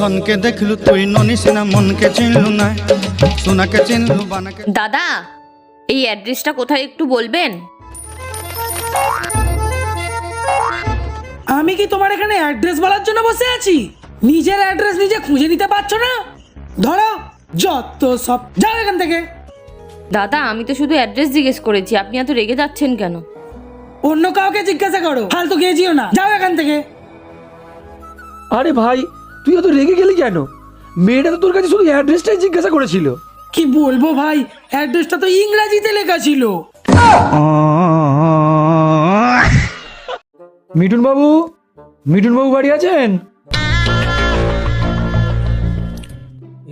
ধনকে দেখলু তুই মনকে চিনলু না সোনাকে চিনলু বানাকে দাদা এই অ্যাড্রেসটা কোথায় একটু বলবেন? আমি কি তোমার এখানে অ্যাড্রেস বলার জন্য বসে আছি? নিজের অ্যাড্রেস নিজে খুঁজে নিতে পারছ না? ধরো যত সব যাও এখান থেকে। দাদা আমি তো শুধু অ্যাড্রেস জিজ্ঞেস করেছি আপনি এত রেগে যাচ্ছেন কেন? অন্য কাউকে জিজ্ঞাসা করো ফালতু গিয়েছিও না। যাও এখান থেকে। আরে ভাই তুই এত রেগে গেলি কেন? মেয়েটা তো তোর কাছে শুধু অ্যাড্রেসটাই জিজ্ঞাসা করেছিল। কি বলব ভাই? অ্যাড্রেসটা তো ইংরাজিতে লেখা ছিল। মিঠুন বাবু মিঠুন বাবু বাড়ি আছেন?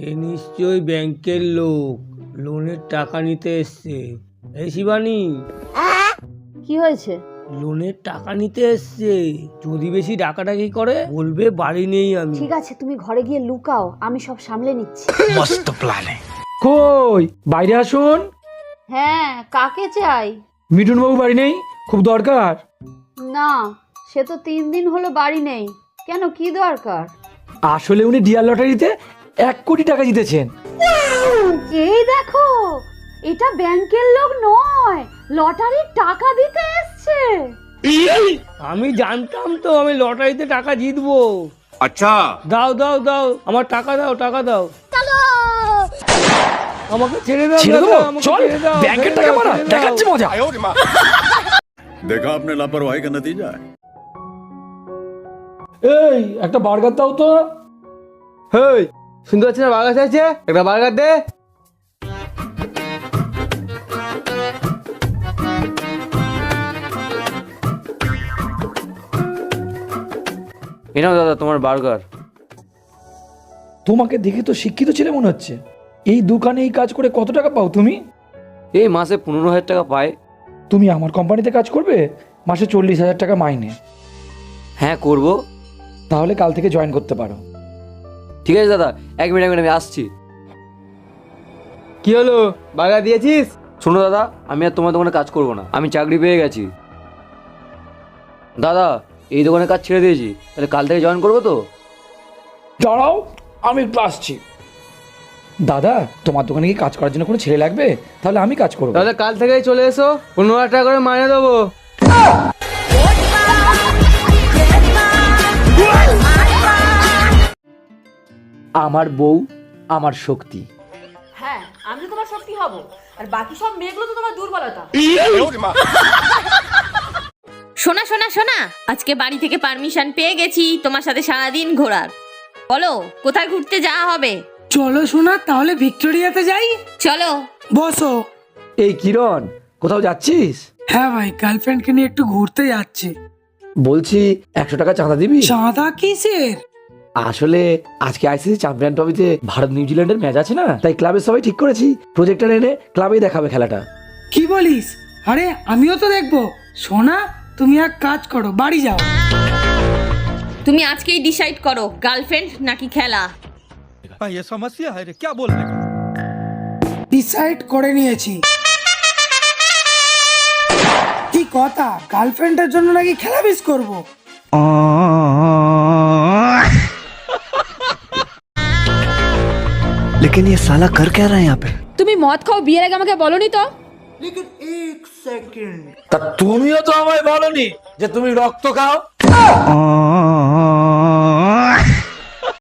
এ নিশ্চয়ই ব্যাংকের লোক। লোনের টাকা নিতে এসছে। এই শিবানী। কি হয়েছে? লোনের টাকা নিতে এসছে। যদি বেশি ডাকাডাকি করে বলবে বাড়ি নেই আমি। ঠিক আছে তুমি ঘরে গিয়ে লুকাও আমি সব সামলে নিচ্ছি। কই? বাইরে আসুন। হ্যাঁ কাকে চাই? মিঠুন বাবু বাড়ি নেই? খুব দরকার। না সে তো তিন দিন হলো বাড়ি নেই। কেন কি দরকার? আসলে উনি ডিয়ার লটারিতে এক কোটি টাকা জিতেছেন। এই দেখো এটা ব্যাংকের লোক নয় লটারির টাকা দিতে আমি জানতাম তো আমি লটারিতে টাকা জিতবো। আচ্ছা। দাও দাও দাও আমার টাকা দাও টাকা দাও। আমাকে ছেড়ে দাও দাও টাকা দেখা আপনি লাপরওয়াহি দিয়ে যায়? এই একটা বার্গার দাও তো। হেই সুন্দর পাচ্ছি না বার্গার চাইছে একটা বার্গার দে। এনাও দাদা তোমার বার্গার। তোমাকে দেখে তো শিক্ষিত ছেলে মনে হচ্ছে। এই দোকানে এই কাজ করে কত টাকা পাও তুমি? এই মাসে পনেরো হাজার টাকা পায় তুমি আমার কোম্পানিতে কাজ করবে? মাসে চল্লিশ হাজার টাকা মাইনে। হ্যাঁ করব। তাহলে কাল থেকে জয়েন করতে পারো। ঠিক আছে দাদা এক মিনিট এক মিনিট আমি আসছি। কি হলো? বার্গার দিয়েছিস? শোনো দাদা আমি আর তোমার দোকানে কাজ করব না। আমি চাকরি পেয়ে গেছি। দাদা এই দোকানে কাজ ছেড়ে দিয়েছি তাহলে কাল থেকে জয়েন করব তো দাঁড়াও আমি একটু আসছি দাদা তোমার দোকানে কি কাজ করার জন্য কোনো ছেলে লাগবে তাহলে আমি কাজ করব তাহলে কাল থেকেই চলে এসো পনেরো হাজার টাকা করে মাইনে দেবো আমার বউ আমার শক্তি হ্যাঁ আমি তো তোমার শক্তি হব আর বাকি সব মেয়েগুলো তো তোমার দুর্বলতা শোনা শোনা শোনা। আজকে বাড়ি থেকে পারমিশন পেয়ে গেছি তোমার সাথে সারাদিন ঘোরার। বলো কোথায় ঘুরতে যাওয়া হবে? চলো শোনা তাহলে ভিক্টোরিয়াতে যাই। চলো। বসো। এই কিরণ কোথাও যাচ্ছিস? হ্যাঁ ভাই গার্লফ্রেন্ডকে নিয়ে একটু ঘুরতে যাচ্ছি। বলছি একশো টাকা চাঁদা দিবি? চাঁদা কিসের? আসলে আজকে আইসিসি চ্যাম্পিয়ন ট্রফিতে ভারত নিউজিল্যান্ডের ম্যাচ আছে না? তাই ক্লাবের সবাই ঠিক করেছি। প্রজেক্টর এনে ক্লাবেই দেখাবে খেলাটা। কি বলিস? আরে আমিও তো দেখব। সোনা তুমি এক কাজ করো বাড়ি যাও তুমি আজকেই ডিসাইড করো গার্লফ্রেন্ড নাকি খেলা ये समस्या है रे क्या बोलने का ডিসাইড করে নিয়েছি কি কথা গার্লফ্রেন্ডের জন্য নাকি খেলা মিস করবো लेकिन ये साला कर क्या रहा है यहाँ पे তুমি মদ খাও বিয়ের আগে আমাকে বলনি তো তা তুমিও তো আমায় বলনি যে তুমি রক্ত খাও।